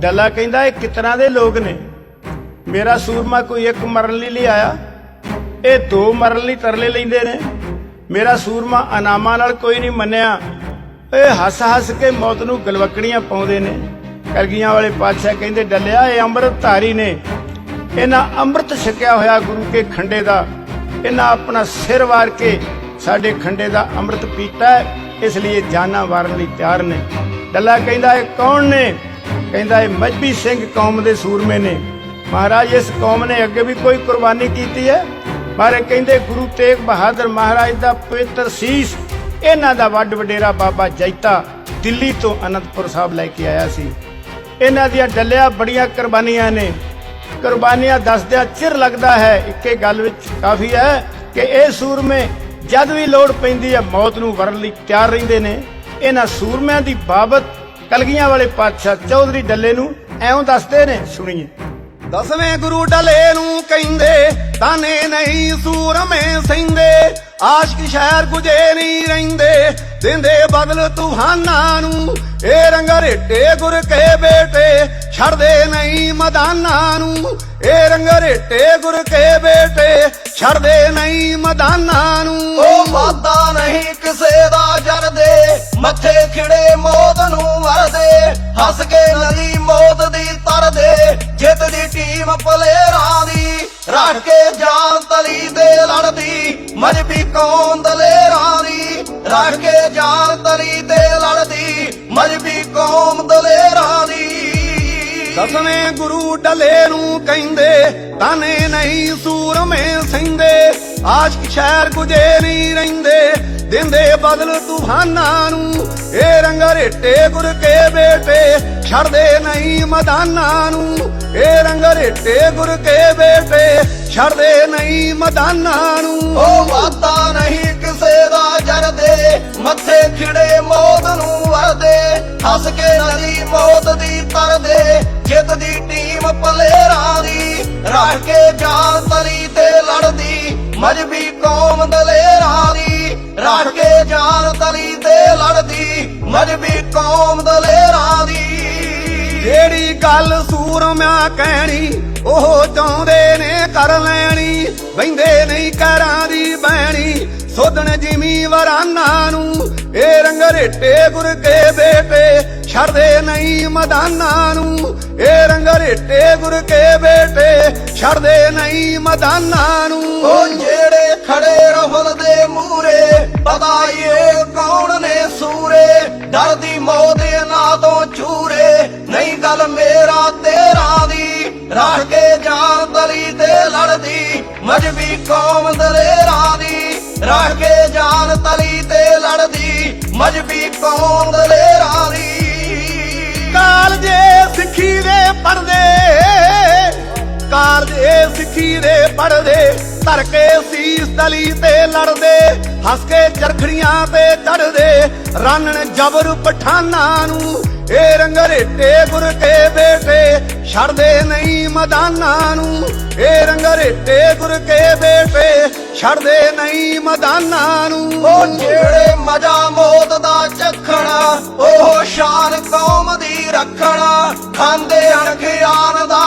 ਡੱਲਾ ਕਹਿੰਦਾ ਇਹ ਕਿਤਨਾ ਦੇ ਲੋਕ ਨੇ? ਮੇਰਾ ਸੂਰਮਾ ਕੋਈ ਇੱਕ ਮਰਨ ਲਈ ਲਈ ਆਇਆ। ਇਹ ਦੋ ਮਰਨ ਲਈ ਤਰਲੇ ਲੈਂਦੇ ਨੇ। ਮੇਰਾ ਸੂਰਮਾ ਅਨਾਮਾ ਨਾਲ ਕੋਈ ਨਹੀਂ ਮੰਨਿਆ। ਇਹ ਹੱਸ ਹੱਸ ਕੇ ਮੌਤ ਨੂੰ ਗਲਵਕੜੀਆਂ ਪਾਉਂਦੇ ਨੇ। ਕਲਗੀਆਂ ਵਾਲੇ ਪਾਤਸ਼ਾਹ ਕਹਿੰਦੇ ਡੱਲਿਆ ਇਹ ਅੰਮ੍ਰਿਤ ਧਾਰੀ ਨੇ। ਇਹਨਾਂ ਅੰਮ੍ਰਿਤ ਛਕਿਆ ਹੋਇਆ ਗੁਰੂ ਕੇ ਖੰਡੇ ਦਾ। ਇਹਨਾਂ ਆਪਣਾ ਸਿਰ ਵਾਰ ਕੇ ਸਾਡੇ ਖੰਡੇ ਦਾ ਅੰਮ੍ਰਿਤ ਪੀਤਾ ਹੈ, ਇਸ ਲਈ ਇਹ ਜਾਨਾਂ ਵਾਰਨ ਲਈ ਤਿਆਰ ਨੇ। ਡੱਲਾ ਕਹਿੰਦਾ ਇਹ ਕੌਣ ਨੇ? ਕਹਿੰਦਾ ਇਹ ਮਜਬੀ ਸਿੰਘ ਕੌਮ ਦੇ ਸੂਰਮੇ ਨੇ। ਮਹਾਰਾਜ, ਇਸ ਕੌਮ ਨੇ ਅੱਗੇ ਵੀ ਕੋਈ ਕੁਰਬਾਨੀ ਕੀਤੀ ਹੈ? ਮਾਰੇ ਕਹਿੰਦੇ ਗੁਰੂ ਤੇਗ ਬਹਾਦਰ ਮਹਾਰਾਜ ਦਾ ਪਵਿੱਤਰ ਸੀਸ, ਇਹਨਾਂ ਦਾ ਵੱਡ ਵਡੇਰਾ ਬਾਬਾ ਜੈਤਾ ਦਿੱਲੀ ਤੋਂ ਅਨੰਦਪੁਰ ਸਾਹਿਬ ਲੈ ਕੇ ਆਇਆ ਸੀ। ਇਹਨਾਂ ਦੀਆਂ ਡੱਲਿਆ ਬੜੀਆਂ ਕੁਰਬਾਨੀਆਂ ਨੇ। ਕੁਰਬਾਨੀਆਂ ਦੱਸਦਿਆਂ ਚਿਰ ਲੱਗਦਾ ਹੈ, ਇੱਕੇ ਗੱਲ ਵਿੱਚ ਕਾਫੀ ਹੈ ਕਿ ਇਹ ਸੂਰਮੇ ਜਦ ਵੀ ਲੋੜ ਪੈਂਦੀ ਹੈ, ਮੌਤ ਨੂੰ ਵਰਨ ਲਈ ਤਿਆਰ ਰਹਿੰਦੇ ਨੇ। ਇਹਨਾਂ ਸੂਰਮਿਆਂ ਦੀ ਬਾਬਤ ਕਲਗੀਆਂ ਵਾਲੇ ਪਾਤਸ਼ਾਹ ਚੌਧਰੀ ਡੱਲੇ ਨੂੰ ਐਉਂ ਦੱਸਦੇ ਨੇ ਸੁਣੀਏ। ਦਸਵੇਂ ਗੁਰੂ ਡਲੇ ਨੂੰ ਕਹਿੰਦੇ ਤਾਨੇ ਨਹੀਂ ਸੂਰਮੇ ਸੈਂਦੇ। ਆਸ਼ਕ ਸ਼ਹਿਰ ਗੁਜੇ ਨਹੀਂ ਰਹਿੰਦੇ ਦਿੰਦੇ ਬਦਲ ਤੂਫਾਨਾਂ ਨੂੰ। ਇਹ ਰੰਗਰੇਟੇ ਗੁਰ ਕੇ ਬੇਟੇ ਛੱਡਦੇ ਨਹੀਂ ਮਦਾਨਾਂ ਨੂੰ। ਇਹ ਰੰਗਰੇਟੇ ਗੁਰ ਕੇ ਬੇਟੇ ਛੱਡਦੇ ਨਹੀਂ ਮਦਾਨਾਂ ਨੂੰ। ਉਹ ਵਾਦਾ ਨਹੀਂ ਕਿਸੇ ਦਾ ਜਰਦੇ। ਮੱਥੇ ਖਿੜੇ ਮੌਤ ਨੂੰ ਵਰਦੇ, ਹੱਸ ਕੇ ਨਦੀ ਮੌਤ ਦੀ ਤਰਦੇ, ਜਿੱਤ ਦੀ ਟੀਮ ਪਲੇਰਾਂ ਦੀ, ਰੱਖ ਕੇ ਜਾਨ ਤਲੀ ਤੇ ਲੜਦੀ ਮਜਬੀ ਕੌਮ ਦਲੇਰਾਂ ਦੀ, ਰੱਖ ਕੇ ਜਾਨ ਤਲੀ ਤੇ ਲੜਦੀ ਮਜਬੀ ਕੌਮ ਦਲੇਰਾਂ ਦੀ। ਦਸਵੇਂ ਗੁਰੂ ਡਲੇ ਨੂੰ ਕਹਿੰਦੇ, ਤਾਨੇ ਨਹੀਂ ਸੂਰਮੇ ਸਿੰਦੇ, ਆਸ਼ਕ ਸ਼ਹਿਰ ਗੁਜੇ ਨਹੀਂ ਰਹਿੰਦੇ ਦਿੰਦੇ ਬਦਲ ਤੂਫਾਨਾਂ ਨੂੰ। ਇਹ ਰੰਗਰੇਟੇ ਗੁਰ ਕੇ ਬੇਟੇ, ਛੱਡਦੇ ਨਹੀਂ ਮਦਾਨਾਂ ਨੂੰ। ਇਹ ਰੰਗਰੇਟੇ ਗੁਰ ਕੇ ਬੇਟੇ, ਛੱਡਦੇ ਨਹੀਂ ਮਦਾਨਾਂ ਨੂੰ। ਉਹ ਵਾਦਾ ਨਹੀਂ ਕਿਸੇ ਦਾ ਜਰਦੇ, ਮੱਥੇ ਖਿੜੇ ਮੌਤ ਨੂੰ ਵਰਦੇ। ਹੱਸ ਕੇ ਨਦੀ ਮੌਤ ਦੀ ਤਰਦੇ, ਜਿੱਤ ਦੀ ਟੀਮ ਪਲੇਰਾਂ ਦੀ। ਰੱਖ ਕੇ ਜਾਨ ਤਲੀ ਤੇ ਲੜਦੀ, ਮਜਬੀ ਕੌਮ ਦਲੇਰਾਂ ਦੀ। ਰੱਖ ਜਾਨ ਤਲੀ ਤੇ ਲੜਦੀ, ਮਜਬੀ ਕੌਮ ਦਲੇਰਾਂ ਦੀ। ਜਿਹੜੀ ਗੱਲ ਸੂਰਮਿਆ ਕਹਿਣੀ, ਉਹ ਚਾਹੁੰਦੇ ਨੇ ਕਰ ਲੈਣੀ। ਬੈਂਦੇ ਨਹੀਂ ਕਰਾਂ ਦੀ ਬਹਿਣੀ, ਸੋਧਣ ਜਿਮੀ ਵਰਾਨਾ ਨੂੰ। ਇਹ ਰੰਗ ਰੇਟੇ ਗੁਰ ਕੇ ਬੇਟੇ, ਛੱਡਦੇ ਨਹੀਂ ਮਦਾਨਾਂ ਨੂੰ। ਇਹ ਰੰਗ ਰੇਟੇ ਗੁਰ ਕੇ ਬੇਟੇ, ਛੱਡਦੇ ਨਹੀਂ ਮਦਾਨਾਂ ਨੂੰ। ਉਹ ਜਿਹੜੇ ਖੜੇ ਰਫਲ ਦੇ ਮੂਰੇ ਪਤਾ ਏ ਕੌਣ ਨੇ ਸੂਰੇ, ਡਰਦੀ ਮੌਤ ਦੇ ਤੋਂ ਚੂਰੇ। ਨਹੀਂ ਗੱਲ ਮੇਰਾ ਤੇਰਾ ਦੀ ਰੱਖ ਕੇ ਜਾਨ ਤਲੀ ਤੇ ਲੜਦੀ ਮਜਬੀ ਕੌਮ ਦਲੇਰਾਂ ਦੀ। ਰੱਖ ਕੇ ਜਾਨ ਤਲੀ ਤੇ ਲੜਦੀ ਮਜਬੀ ਕੌਮ ਦਲੇਰਾਂ ਦੀ। ਕਾਲਜੇ ਸਿੱਖੀ ਦੇ ਪਰਦੇ ਕਾਲਜੇ ਸਿੱਖੀ ਦੇ ਪੜਦੇ ਧਰ ਕੇ ਸੀਸ ਤਲੀ ਤੇ ਲੜਦੇ, ਹੱਸ ਕੇ ਚਰਖੜੀਆਂ ਤੇ ਚੜਦੇ ਰਾਨਣ ਜਬਰ ਪਠਾਨਾਂ ਨੂੰ ਇਹ ਰੰਗਰੇਟੇ ਗੁਰ ਕੇ ਬੇਟੇ ਛੱਡਦੇ ਨਹੀਂ ਮਦਾਨਾਂ ਨੂੰ। ਇਹ ਰੰਗਰੇਟੇ ਗੁਰ ਕੇ ਬੇਟੇ ਛੱਡਦੇ ਨਹੀਂ ਮਦਾਨਾਂ ਨੂੰ। ਉਹ ਜਿਹੜੇ ਮਜਾ ਮੋਤ ਦਾ ਚੱਖਣਾ ਉਹ ਸ਼ਾਨ ਕੌਮ ਦੀ ਰੱਖਣਾ। ਖਾਂਦੇ ਅਣਖਿਆਨ ਦਾ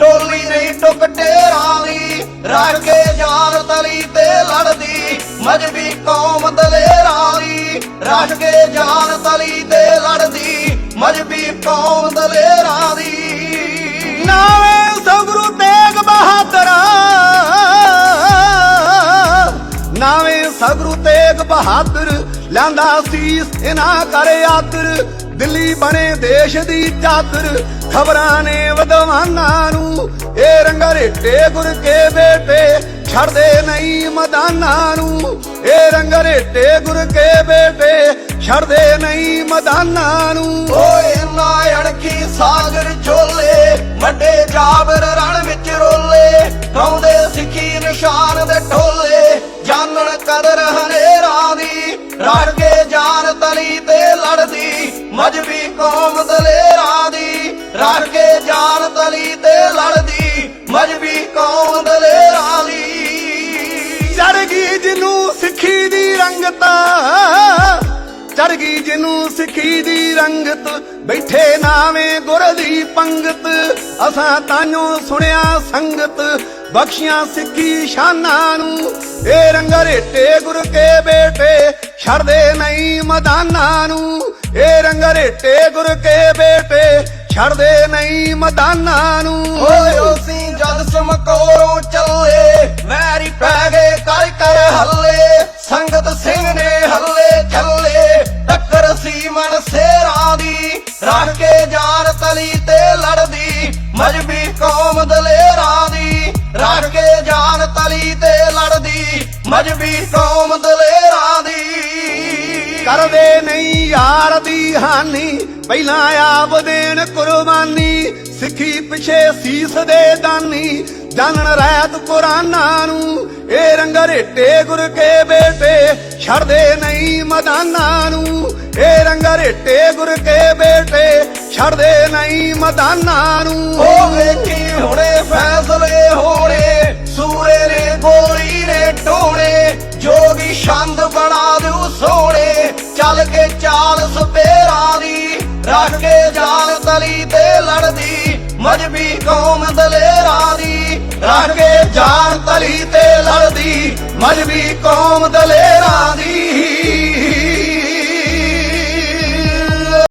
ਟੋਲੀ ਨਹੀਂ ਟੁਕ ਟੇਰਾਂ ਦੀ ਰੜ ਕੇ ਜਾਨ ਤਲੀ ਤੇ ਲੜਦੀ ਮਜਬੀ ਕੌਮ ਦਲੇਰਾਂ ਦੀ ਰੜ ਕੇ ਜਾਨ ਤਲੀ ਤੇ ਲੜਦੀ ਮਜਬੀ ਕੌਮ ਦਲੇਰਾਂ ਦੀ ਨਾਵੇਂ ਸਗਰੂ ਤੇਗ ਬਹਾਦਰਾ ਨਾਵੇਂ ਸਗਰੂ ਤੇਗ ਬਹਾਦਰ ਲੈਂਦਾ ਸੀਸ ਇਨਾ ਕਰ ਆਦਰ। ਦਿੱਲੀ ਬਣੇ ਦੇਸ਼ ਦੀ ਚਾਦਰ, ਖਬਰਾਂ ਨੇ ਵਿਦਵਾਨਾਂ ਨੂੰ ਇਹ ਰੰਗਰੇਟੇ ਗੁਰ ਕੇ ਬੇਟੇ ਛੱਡਦੇ ਨਹੀਂ ਮਦਾਨਾਂ ਨੂੰ। ਇਹ ਰੰਗਰੇਟੇ ਗੁਰ ਕੇ ਬੇਟੇ ਛੱਡਦੇ ਨਹੀਂ ਮਦਾਨਾਂ ਨੂੰ। ਓਏ ਨਾ ਅਣਖੀ ਸਾਗਰ ਝੋਲੇ, ਵੱਡੇ ਜਾਬਰ ਰਣ ਵਿੱਚ ਰੋਲੇ, ਗਾਉਂਦੇ ਸਿੱਖੀ ਨਿਸ਼ਾਨ ਦੇ ਢੋਲੇ ਜਾਣਨ ਕਦਰ ਹਨੇਰਾਂ ਦੀ ਰੜ ਮਜਬੀ ਕੌਮ ਦਲੇਰਾਂ ਦੀ ਰੜ ਕੇ ਜਾਨ ਤਲੀ ਤੇ ਲੜਦੀ। ਮਜਬੀ ਕੌਮ ਦਲੇਰਾਂ ਦੀ। ਚੜ ਗਈ ਜਿਹਨੂੰ ਸਿੱਖੀ ਦੀ ਰੰਗਤ। ਬੈਠੇ ਨਾਵੇਂ ਗੁਰ ਦੀ ਪੰਗਤ। ਅਸਾਂ ਤਾਈਓ ਸੁਣਿਆ ਸੰਗਤ। ਬਖਸ਼ੀਆਂ ਸਿੱਖੀ ਸ਼ਾਨਾਂ ਨੂੰ। ਇਹ ਰੰਗਰੇਟੇ ਗੁਰ ਕੇ ਬੇਟੇ ਛੜਦੇ ਨਹੀਂ ਮਦਾਨਾਂ ਨੂੰ। ਇਹ ਰੰਗਰੇਟੇ ਗੁਰ ਕੇ ਬੇਟੇ ਛੜਦੇ ਨਹੀਂ ਮਦਾਨਾਂ ਨੂੰ। ਓਏ ਅਸੀਂ ਜਦ ਸਮਕੋਰੋਂ ਚੱਲੇ, ਵੈਰੀ ਪੈ ਸੇਰਾਂ ਦੀ, ਰੱਖ ਕੇ ਜਾਨ ਤਲੀ ਤੇ ਲੜਦੀ, ਮਜਬੀ ਕੌਮ ਦਲੇਰਾਂ ਦੀ, ਰੱਖ ਕੇ ਜਾਨ ਤਲੀ ਤੇ ਲੜਦੀ, ਮਜਬੀ ਕੌਮ ਦਲੇਰਾਂ ਦੀ। ਕਰਦੇ ਨਹੀਂ ਯਾਰ ਦੀ ਹਾਨੀ, ਪਹਿਲਾਂ ਆਪ ਦੇਣ ਕੁਰਬਾਨੀ, ਸਿੱਖੀ ਪਿਛੇ ਸੀਸ ਦੇ ਦਾਨੀ, ਜਾਣਨ ਰਹਿਤ ਕੁਰਾਨਾਂ ਨੂੰ, ਇਹ ਰੰਗਰੇਟੇ ਗੁਰ ਕੇ ਬੇਟੇ, ਛੱਡਦੇ ਨਹੀਂ ਮਦਾਨਾਂ ਨੂੰ ਇਹ ਰੰਗਰੇਟੇ ਗੁਰ ਕੇ ਬੇਟੇ ਛੱਡਦੇ ਨਹੀਂ ਮਦਾਨਾਂ ਨੂੰ। ਉਹ ਵੇਖੀ ਹੁਣੇ ਫੈਸਲੇ ਹੋਣੇ, ਸੂਰੇ ਨੇ ਗੋਰੀ ਨੇ ਟੋਣੇ, ਜੋਗੀ ਛੰਦ ਬਣਾ ਦਿਓ ਸੋਹਣੇ। ਚੱਲ ਕੇ ਚਾਲ ਸਪੇਰਾਂ ਦੀ, ਰੱਖ ਕੇ ਜਾਨ ਤਲੀ ਤੇ ਲੜਦੀ, ਮਜਬੀ ਕੌਮ ਦਲੇਰਾਂ ਦੀ। ਰੱਖ ਕੇ ਜਾਨ ਤਲੀ ਤੇ ਲੜਦੀ, ਮਜਬੀ ਕੌਮ ਦਲੇਰਾਂ ਦੀ।